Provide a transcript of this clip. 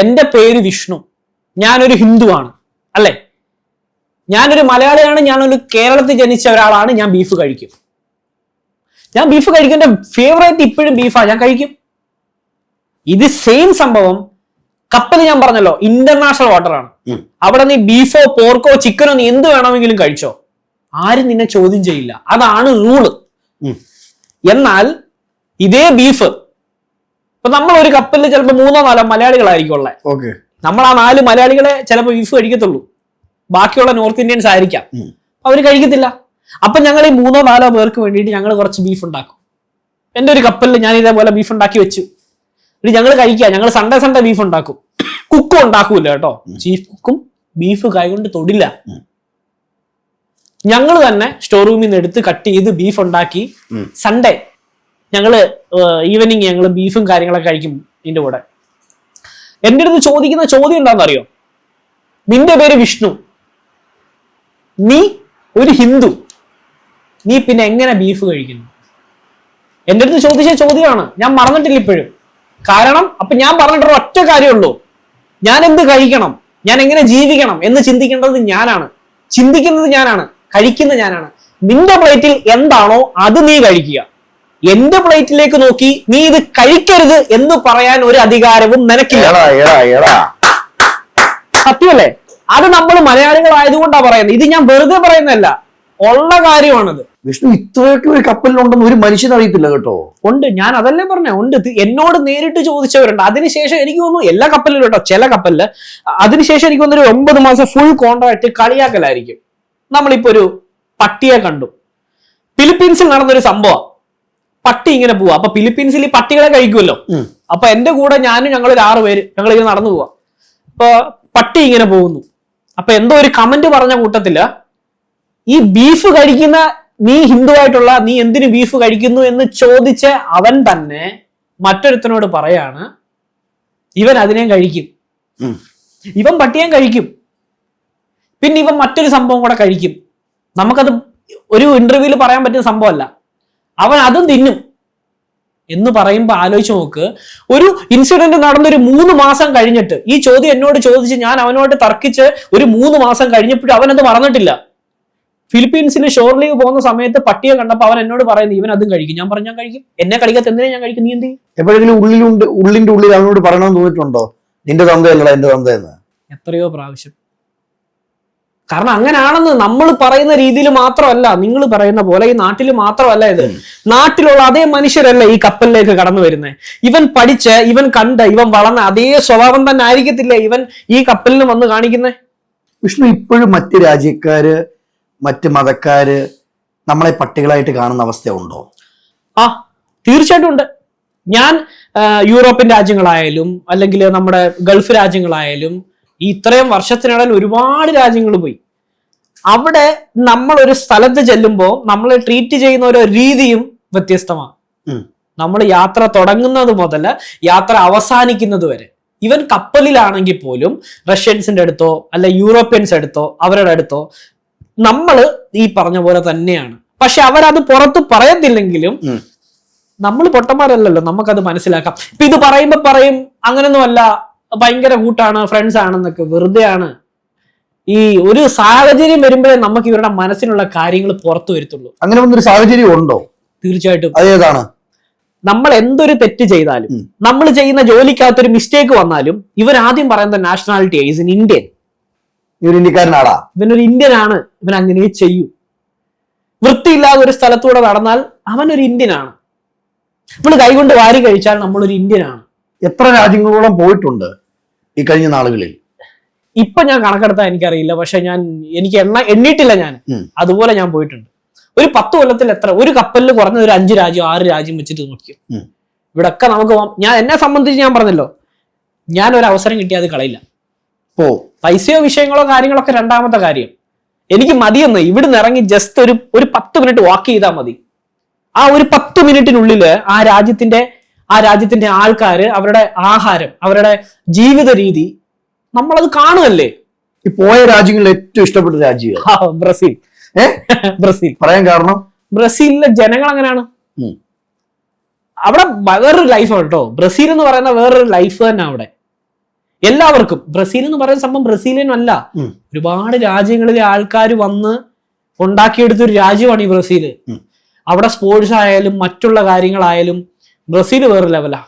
എന്റെ പേര് വിഷ്ണു. ഞാനൊരു ഹിന്ദുവാണ് അല്ലേ? ഞാനൊരു മലയാളിയാണ് ഞാനൊരു കേരളത്തിൽ ജനിച്ച ഒരാളാണ് ഞാൻ ബീഫ് കഴിക്കും. ഞാൻ ബീഫ് കഴിക്കുന്ന ഫേവറേറ്റ് ഇപ്പോഴും ബീഫാണ് ഞാൻ കഴിക്കും. ഇത് സെയിം സംഭവം കപ്പൽ ഞാൻ പറഞ്ഞല്ലോ ഇന്റർനാഷണൽ വാട്ടറാണ്. അവിടെ നീ ബീഫോ പോർക്കോ ചിക്കനോ നീ എന്ത് വേണമെങ്കിലും കഴിച്ചോ. ആരും നിന്നെ ചോദ്യം ചെയ്യില്ല. അതാണ് റൂൾ എന്നാൽ ഇതേ ബീഫ് ഇപ്പൊ നമ്മൾ ഒരു കപ്പലിൽ ചിലപ്പോൾ മൂന്നോ നാലോ മലയാളികളായിരിക്കും ഉള്ളത് ഓക്കെ. നമ്മൾ ആ നാല് മലയാളികളെ ചിലപ്പോൾ ബീഫ് കഴിക്കത്തുള്ളൂ ബാക്കിയുള്ള നോർത്ത് ഇന്ത്യൻസ് ആയിരിക്കാം. അവർ അവർ കഴിക്കത്തില്ല. അപ്പൊ ഞങ്ങൾ ഈ മൂന്നോ നാലോ പേർക്ക് വേണ്ടിയിട്ട് ഞങ്ങൾ കുറച്ച് ബീഫ് ഉണ്ടാക്കും. എന്റെ ഒരു കപ്പലിൽ ഞാൻ ഇതേപോലെ ബീഫ് ഉണ്ടാക്കി വെച്ചു. എന്നിട്ട് ഞങ്ങൾ കഴിക്കുക. ഞങ്ങൾ സൺഡേ സൺഡേ ബീഫ് ഉണ്ടാക്കും. കുക്കും ഉണ്ടാക്കൂല കേട്ടോ. ചീഫ് കുക്കും ബീഫ് കൈകൊണ്ട് തൊടില്ല. ഞങ്ങൾ തന്നെ സ്റ്റോർ റൂമിൽ നിന്ന് എടുത്ത് കട്ട് ചെയ്ത് ബീഫ് ഉണ്ടാക്കി സൺഡേ ഞങ്ങൾ ഈവനിങ് ഞങ്ങൾ ബീഫും കാര്യങ്ങളൊക്കെ കഴിക്കും ഇതിന്റെ കൂടെ. എന്റെ അടുത്ത് ചോദിക്കുന്ന ചോദ്യം എന്താണെന്നറിയോ? നിന്റെ പേര് വിഷ്ണു. നീ ഒരു ഹിന്ദു. നീ പിന്നെ എങ്ങനെ ബീഫ് കഴിക്കുന്നു? എന്റെ അടുത്ത് ചോദിച്ച ചോദ്യമാണ്. ഞാൻ മറന്നിട്ടില്ല ഇപ്പോഴും. കാരണം അപ്പൊ ഞാൻ പറഞ്ഞിട്ടൊരു ഒറ്റ കാര്യമുള്ളൂ. ഞാൻ എന്ത് കഴിക്കണം? ഞാൻ എങ്ങനെ ജീവിക്കണം എന്ന് ചിന്തിക്കേണ്ടത് ഞാനാണ്. ചിന്തിക്കുന്നത് ഞാനാണ്. കഴിക്കുന്നത് ഞാനാണ്. നിന്റെ പ്ലേറ്റിൽ എന്താണോ അത് നീ കഴിക്കുക. എന്റെ പ്ലേറ്റിലേക്ക് നോക്കി നീ ഇത് കഴിക്കരുത് എന്ന് പറയാൻ ഒരു അധികാരവും നിനക്കില്ല. സത്യമല്ലേ? അത് നമ്മൾ മലയാളികൾ മലയാളികളായതുകൊണ്ടാ പറയുന്നത്. ഇത് ഞാൻ വെറുതെ പറയുന്നതല്ല. ഉള്ള കാര്യമാണത്. വിഷ്ണു ഇത്രയൊക്കെ ഒരു കപ്പലിലുണ്ടെന്ന് ഒരു മനുഷ്യൻ അറിയത്തില്ല കേട്ടോ. ഉണ്ട് ഞാൻ അതല്ലേ പറഞ്ഞ. ഉണ്ട്. എന്നോട് നേരിട്ട് ചോദിച്ചവരുണ്ട്. അതിനുശേഷം എനിക്ക് തോന്നുന്നു എല്ലാ കപ്പലിലും കേട്ടോ ചില കപ്പലിൽ അതിനുശേഷം എനിക്ക് തോന്നുന്നു ഒരു ഒമ്പത് മാസം ഫുൾ കോൺട്രാക്ട് കളിയാക്കലായിരിക്കും. നമ്മളിപ്പോ ഒരു പട്ടിയെ കണ്ടു. ഫിലിപ്പീൻസിൽ നടന്നൊരു സംഭവം. പട്ടി ഇങ്ങനെ പോവാ. അപ്പൊ ഫിലിപ്പീൻസിൽ ഈ പട്ടികളെ കഴിക്കുമല്ലോ. അപ്പൊ എന്റെ കൂടെ ഞാനും ഞങ്ങൾ ഒരു ആറ് പേര് ഞങ്ങൾ ഇങ്ങനെ നടന്നു പോവാ. അപ്പൊ പട്ടി ഇങ്ങനെ പോകുന്നു. അപ്പൊ എന്തോ ഒരു കമന്റ് പറഞ്ഞ കൂട്ടത്തിൽ ഈ ബീഫ് കഴിക്കുന്ന നീ ഹിന്ദു ആയിട്ടുള്ള നീ എന്തിനു ബീഫ് കഴിക്കുന്നു എന്ന് ചോദിച്ച അവൻ തന്നെ മറ്റൊരുത്തനോട് പറയാണ് ഇവൻ അതിനെ കഴിക്കും. ഇവൻ പട്ടിയെ കഴിക്കും. പിന്നെ ഇവൻ മറ്റൊരു സംഭവം കൂടെ കഴിക്കും. നമുക്കത് ഒരു ഇന്റർവ്യൂവിൽ പറയാൻ പറ്റുന്ന സംഭവമല്ല. അവൻ അതും തിന്നും. എന്ന് പറയുമ്പോൾ ആലോചിച്ച് നോക്ക്. ഒരു ഇൻസിഡന്റ് നടന്ന ഒരു മൂന്ന് മാസം കഴിഞ്ഞിട്ട് ഈ ചോദ്യം എന്നോട് ചോദിച്ച് ഞാൻ അവനോട് തർക്കിച്ച് ഒരു മൂന്ന് മാസം കഴിഞ്ഞപ്പോഴും അവനത് മറന്നിട്ടില്ല. ഫിലിപ്പീൻസിൽ ഷോർ ലീവ് പോകുന്ന സമയത്ത് പട്ടിയെ കണ്ടപ്പോൾ അവൻ എന്നോട് പറയുന്നത് ഇവൻ അതും കഴിക്കും. ഞാൻ പറഞ്ഞു ഞാൻ കഴിക്കും. എന്നെ കഴിക്കാത്ത എന്തിനാ ഞാൻ കഴിക്കും നീ എന്ത് ചെയ്യും? എപ്പോഴെങ്കിലും ഉള്ളിലുണ്ട് ഉള്ളിന്റെ ഉള്ളിൽ അവനോട് പറയണമെന്ന് തോന്നിയിട്ടുണ്ടോ? നിന്റെ തന്തയല്ല എന്റെ തന്തയെന്ന്. എത്രയോ പ്രാവശ്യം. കാരണം അങ്ങനെയാണെന്ന് നമ്മൾ പറയുന്ന രീതിയിൽ മാത്രമല്ല നിങ്ങൾ പറയുന്ന പോലെ ഈ നാട്ടിൽ മാത്രമല്ല ഇത്. നാട്ടിലുള്ള അതേ മനുഷ്യരല്ല ഈ കപ്പലിലേക്ക് കടന്നു വരുന്നത് ഇവൻ പഠിച്ച് ഇവൻ കണ്ട് ഇവൻ വളർന്ന അതേ സ്വഭാവം തന്നെ ആയിരിക്കത്തില്ലേ ഇവൻ ഈ കപ്പലിന് വന്ന് കാണിക്കുന്നത് വിഷ്ണു ഇപ്പോഴും മറ്റ് രാജ്യക്കാര് മറ്റ് മതക്കാര് നമ്മളെ പട്ടികളായിട്ട് കാണുന്ന അവസ്ഥ ഉണ്ടോ? ആ തീർച്ചയായിട്ടും ഉണ്ട്. ഞാൻ യൂറോപ്യൻ രാജ്യങ്ങളായാലും അല്ലെങ്കിൽ നമ്മുടെ ഗൾഫ് രാജ്യങ്ങളായാലും ഈ ഇത്രയും വർഷത്തിനിടയിൽ ഒരുപാട് രാജ്യങ്ങൾ പോയി. അവിടെ നമ്മൾ ഒരു സ്ഥലത്ത് ചെല്ലുമ്പോൾ നമ്മൾ ട്രീറ്റ് ചെയ്യുന്ന ഓരോ രീതിയും വ്യത്യസ്തമാണ്. നമ്മൾ യാത്ര തുടങ്ങുന്നത് മുതൽ യാത്ര അവസാനിക്കുന്നത് വരെ. ഇവൻ കപ്പലിലാണെങ്കിൽ പോലും റഷ്യൻസിന്റെ അടുത്തോ അല്ല യൂറോപ്യൻസ് അടുത്തോ അവരുടെ അടുത്തോ നമ്മൾ ഈ പറഞ്ഞ പോലെ തന്നെയാണ്. പക്ഷെ അവരത് പുറത്ത് പറയത്തില്ലെങ്കിലും. നമ്മൾ പൊട്ടന്മാരല്ലല്ലോ നമുക്കത് മനസ്സിലാക്കാം. ഇപ്പൊ ഇത് പറയുമ്പോ പറയും അങ്ങനൊന്നുമല്ല ഭയങ്കര കൂട്ടാണ് ഫ്രണ്ട്സ് ആണെന്നൊക്കെ വെറുതെയാണ്. ഈ ഒരു സാഹചര്യം വരുമ്പോഴേ നമുക്ക് ഇവരുടെ മനസ്സിലുള്ള കാര്യങ്ങൾ പുറത്തു വരുത്തുള്ളൂ. അങ്ങനെ ഒരു സാഹചര്യം ഉണ്ടോ? തീർച്ചയായിട്ടും. അതേതാണ് നമ്മൾ എന്തൊരു തെറ്റ് ചെയ്താലും നമ്മൾ ചെയ്യുന്ന ജോലിക്കകത്തൊരു മിസ്റ്റേക്ക് വന്നാലും ഇവർ ആദ്യം പറയുന്ന നാഷണാലിറ്റി ഈസ് ഇൻ ഇന്ത്യൻ ഇന്ത്യക്കാരനാടാ? ഇവനൊരു ഇന്ത്യൻ ആണ് ഇവൻ അങ്ങനെ ചെയ്യൂ. വൃത്തിയില്ലാതെ ഒരു സ്ഥലത്തൂടെ നടന്നാൽ അവനൊരു ഇന്ത്യൻ ആണ് നമ്മൾ കൈകൊണ്ട് വാരി കഴിച്ചാൽ നമ്മളൊരു ഇന്ത്യൻ ആണ് എത്ര രാജ്യങ്ങളോളം പോയിട്ടുണ്ട്? ഈ കഴിഞ്ഞ നാളുകളിൽ? ഇപ്പൊ ഞാൻ കണക്കെടുത്താൽ എനിക്കറിയില്ല. പക്ഷെ ഞാൻ എനിക്ക് എണ്ണ എണ്ണിയിട്ടില്ല ഞാൻ. അതുപോലെ ഞാൻ പോയിട്ടുണ്ട്. ഒരു പത്ത് കൊല്ലത്തിൽ എത്ര ഒരു കപ്പലിൽ കുറഞ്ഞ ഒരു അഞ്ച് രാജ്യം ആറ് രാജ്യം വെച്ചിട്ട് നോക്കിയോ? ഇവിടെ ഇവിടൊക്കെ നമുക്ക്. ഞാൻ എന്നെ സംബന്ധിച്ച് ഞാൻ പറഞ്ഞല്ലോ. ഞാൻ ഒരു അവസരം കിട്ടിയാൽ അത് കളയില്ല. ഓ പൈസയോ വിഷയങ്ങളോ കാര്യങ്ങളോ ഒക്കെ രണ്ടാമത്തെ കാര്യം. എനിക്ക് മതിയെന്ന്. ഇവിടുന്ന് ഇറങ്ങി ജസ്റ്റ് ഒരു ഒരു പത്ത് മിനിറ്റ് വാക്ക് ചെയ്താൽ മതി. ആ ഒരു പത്ത് മിനിറ്റിനുള്ളിൽ ആ രാജ്യത്തിന്റെ ആ രാജ്യത്തിന്റെ ആൾക്കാര് അവരുടെ ആഹാരം അവരുടെ ജീവിത രീതി നമ്മളത് കാണുമല്ലേ ഈ പോയ രാജ്യങ്ങളിൽ ഏറ്റവും ഇഷ്ടപ്പെട്ട രാജ്യം ബ്രസീൽ. ബ്രസീൽ. പറയാൻ കാരണം? ബ്രസീലിലെ ജനങ്ങൾ അങ്ങനെയാണ്. അവിടെ വേറൊരു ലൈഫാണ് കേട്ടോ. ബ്രസീൽ എന്ന് പറയുന്ന വേറൊരു ലൈഫ് തന്നെ അവിടെ. എല്ലാവർക്കും. ബ്രസീൽ എന്ന് പറയുന്ന സംഭവം ബ്രസീലിയനല്ല അല്ല. ഒരുപാട് രാജ്യങ്ങളിലെ ആൾക്കാർ വന്ന് ഉണ്ടാക്കിയെടുത്ത ഒരു രാജ്യമാണ് ഈ ബ്രസീൽ അവിടെ സ്പോർട്സ് ആയാലും മറ്റുള്ള കാര്യങ്ങളായാലും ബ്രസീൽ വേറെ ലെവലാ